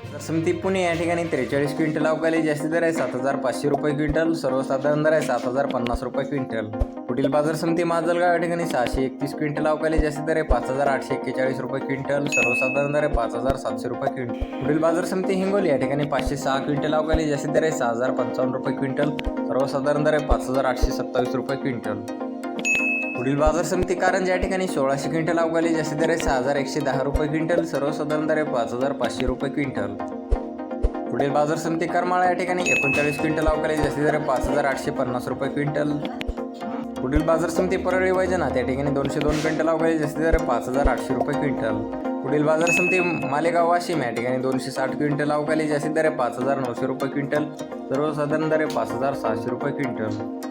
समिती पुणे या ठिकाणी त्रेचाळीस क्विंटल अवकाली जास्ती दर आहे सात हजार पाचशे रुपये क्विंटल सर्वसाधारण दर आहे सात हजार पन्नास रुपये क्विंटल. पुढील बाजार समिती माजलगाव या ठिकाणी सहाशे एकतीस क्विंटल अवकाली जास्ती दर आहे पाच हजार आठशे एक्केचाळीस रुपये क्विंटल सर्वसाधारण दर आहे पाच हजार सातशे रुपये क्विंटल. पुढील बाजार समिती हिंगोली या ठिकाणी पाचशे सहा क्विंटल अवकाली जास्ती दर आहे सहा हजार पंचावन्न रुपये क्विंटल सर्वसाधारण दर आहे पाच हजार आठशे सत्तावीस रुपये क्विंटल. पुढील बाजार समिती कारण ज्या ठिकाणी सोळाशे क्विंटल अवकाली जास्ती दर आहे सहा हजार एकशे दहा रुपये क्विंटल सर्वसाधारण दर आहे पाच हजार पाचशे रुपये क्विंटल. पुढील बाजार समिती करमाळा या ठिकाणी एकोणचाळीस क्विंटल अवकाली जास्ती दर आहे पाच हजार आठशे पन्नास रुपये क्विंटल. पुढील बाजार समिती परळी वैजना त्या ठिकाणी दोनशे दोन क्विंटल अवकाळी जास्ती दर आहे पाच हजार आठशे रुपये क्विंटल. पुढील बाजार समिती मालेगाव वाशिम या ठिकाणी दोनशे साठ क्विंटल अवकाळी जास्ती दर आहे पाच हजार नऊशे रुपये क्विंटल सर्वसाधारण दर आहे पाच हजार सहाशे रुपये क्विंटल.